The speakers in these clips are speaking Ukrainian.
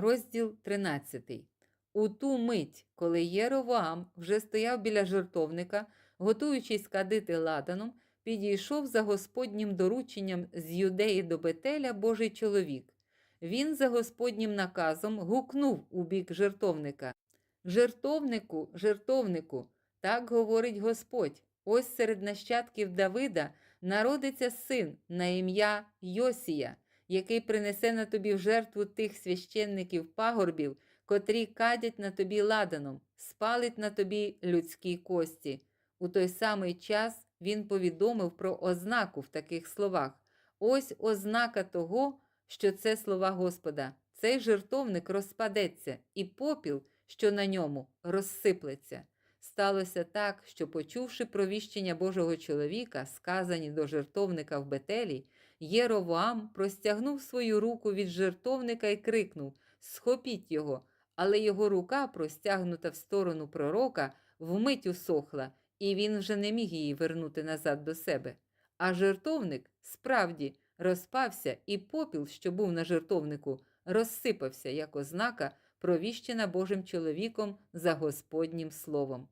Розділ 13. У ту мить, коли Єровоам вже стояв біля жертовника, готуючись кадити ладаном, підійшов за Господнім дорученням з юдеї до Бетеля Божий чоловік. Він за Господнім наказом гукнув у бік жертовника. Жертовнику, жертовнику, так говорить Господь. Ось серед нащадків Давида народиться син на ім'я Йосія, який принесе на тобі в жертву тих священників пагорбів, котрі кадять на тобі ладаном, спалить на тобі людські кості. У той самий час він повідомив про ознаку в таких словах: ось ознака того, що це слова Господа. Цей жертовник розпадеться, і попіл, що на ньому, розсиплеться. Сталося так, що, почувши провіщення Божого чоловіка, сказані до жертовника в Бетелі, Єровоам простягнув свою руку від жертовника і крикнув: Схопіть його! Але його рука, простягнута в сторону пророка, вмить усохла, і він вже не міг її вернути назад до себе. А жертовник справді розпався, і попіл, що був на жертовнику, розсипався як ознака, провіщена Божим чоловіком за Господнім словом.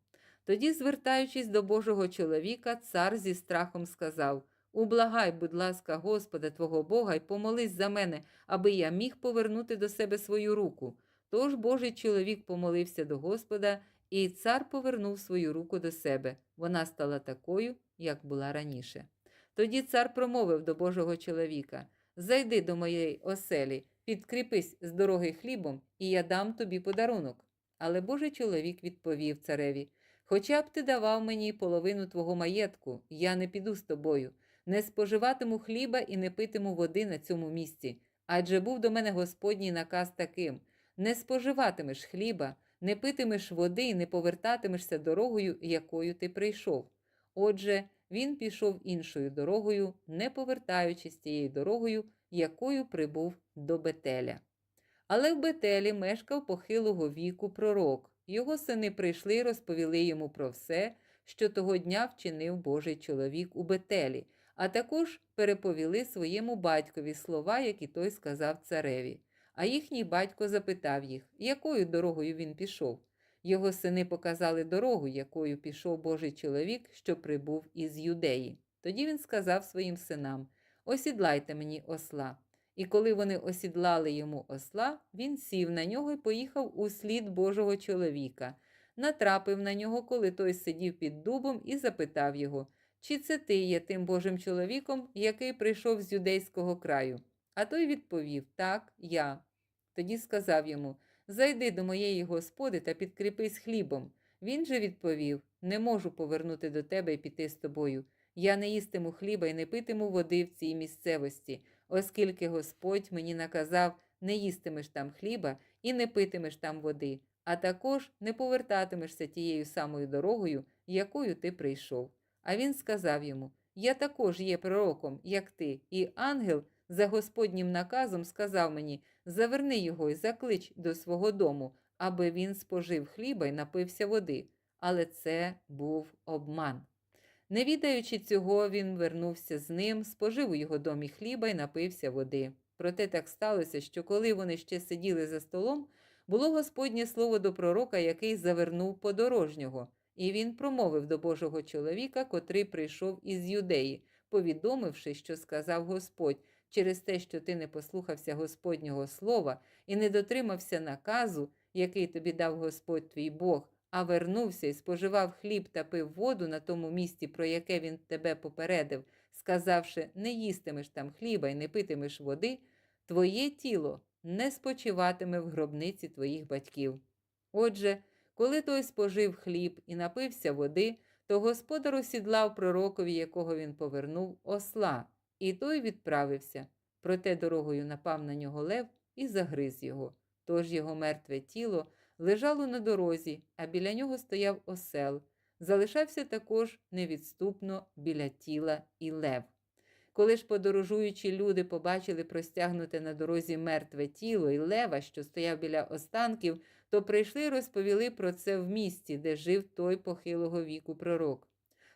Тоді, звертаючись до Божого чоловіка, цар зі страхом сказав: Ублагай, будь ласка, Господа Твого Бога, і помолись за мене, аби я міг повернути до себе свою руку. Тож Божий чоловік помолився до Господа, і цар повернув свою руку до себе. Вона стала такою, як була раніше. Тоді цар промовив до Божого чоловіка: Зайди до моєї оселі, підкріпись з дороги хлібом, і я дам тобі подарунок. Але Божий чоловік відповів цареві: Хоча б ти давав мені половину твого маєтку, я не піду з тобою, не споживатиму хліба і не питиму води на цьому місці. Адже був до мене Господній наказ таким: не споживатимеш хліба, не питимеш води і не повертатимешся дорогою, якою ти прийшов. Отже, він пішов іншою дорогою, не повертаючись тією дорогою, якою прибув до Бетеля. Але в Бетелі мешкав похилого віку пророк. Його сини прийшли і розповіли йому про все, що того дня вчинив Божий чоловік у Бетелі, а також переповіли своєму батькові слова, які той сказав цареві. А їхній батько запитав їх, якою дорогою він пішов. Його сини показали дорогу, якою пішов Божий чоловік, що прибув із юдеї. Тоді він сказав своїм синам: Осідлайте мені осла. І коли вони осідлали йому осла, він сів на нього і поїхав у слід Божого чоловіка, натрапив на нього, коли той сидів під дубом, і запитав його, чи це ти є тим Божим чоловіком, який прийшов з юдейського краю. А той відповів: Так, я. Тоді сказав йому: Зайди до моєї господи та підкріпись хлібом. Він же відповів: Не можу повернути до тебе і піти з тобою. Я не їстиму хліба і не питиму води в цій місцевості, оскільки Господь мені наказав не їстимеш там хліба і не питимеш там води, а також не повертатимешся тією самою дорогою, якою ти прийшов. А він сказав йому: Я також є пророком, як ти, і ангел за Господнім наказом сказав мені: Заверни його і заклич до свого дому, аби він спожив хліба і напився води. Але це був обман. Не відаючи цього, він вернувся з ним, спожив у його домі хліба і напився води. Проте так сталося, що коли вони ще сиділи за столом, було Господнє слово до пророка, який завернув подорожнього, і він промовив до Божого чоловіка, котрий прийшов із юдеї, повідомивши, що сказав Господь, через те, що ти не послухався Господнього слова і не дотримався наказу, який тобі дав Господь твій Бог, а вернувся і споживав хліб та пив воду на тому місці, про яке він тебе попередив, сказавши, не їстимеш там хліба і не питимеш води, твоє тіло не спочиватиме в гробниці твоїх батьків. Отже, коли той спожив хліб і напився води, то господар осідлав пророкові, якого він повернув, осла, і той відправився. Проте дорогою напав на нього лев і загриз його. Тож його мертве тіло лежало на дорозі, а біля нього стояв осел. Залишався також невідступно біля тіла і лев. Коли ж подорожуючі люди побачили простягнуте на дорозі мертве тіло і лева, що стояв біля останків, то прийшли і розповіли про це в місті, де жив той похилого віку пророк.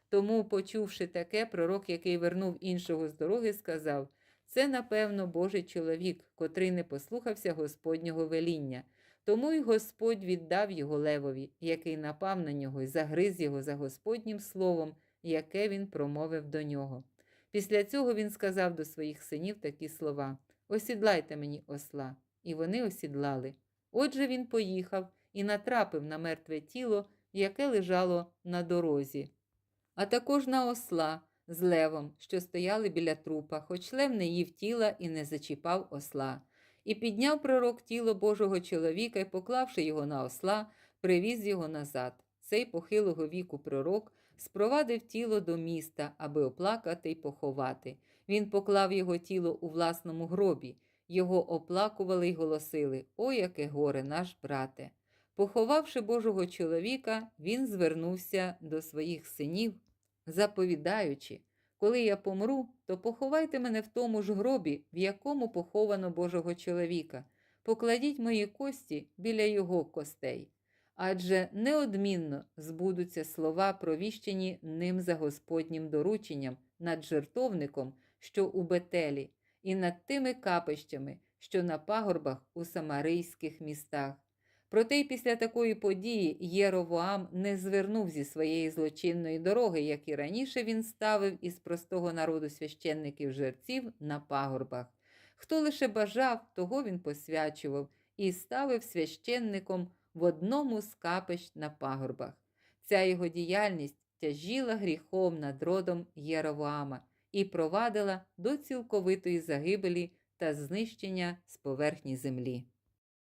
Тому, почувши таке, пророк, який вернув іншого з дороги, сказав: Це, напевно, Божий чоловік, котрий не послухався Господнього веління. Тому й Господь віддав його левові, який напав на нього і загриз його за Господнім словом, яке він промовив до нього. Після цього він сказав до своїх синів такі слова: Осідлайте мені осла. І вони осідлали. Отже він поїхав і натрапив на мертве тіло, яке лежало на дорозі, а також на осла з левом, що стояли біля трупа, хоч лев не їв тіла і не зачіпав осла. І підняв пророк тіло Божого чоловіка і, поклавши його на осла, привіз його назад. Цей похилого віку пророк спровадив тіло до міста, аби оплакати й поховати. Він поклав його тіло у власному гробі. Його оплакували й голосили: О, яке горе, наш брате! Поховавши Божого чоловіка, він звернувся до своїх синів, заповідаючи: Коли я помру, то поховайте мене в тому ж гробі, в якому поховано Божого чоловіка. Покладіть мої кості біля його костей. Адже неодмінно збудуться слова, провіщені ним за Господнім дорученням над жертовником, що у Бетелі, і над тими капищами, що на пагорбах у самарийських містах. Проте й після такої події Єровоам не звернув зі своєї злочинної дороги, як і раніше він ставив із простого народу священників жерців на пагорбах. Хто лише бажав, того він посвячував і ставив священником в одному з капищ на пагорбах. Ця його діяльність тяжіла гріхом над родом Єровоама і провадила до цілковитої загибелі та знищення з поверхні землі.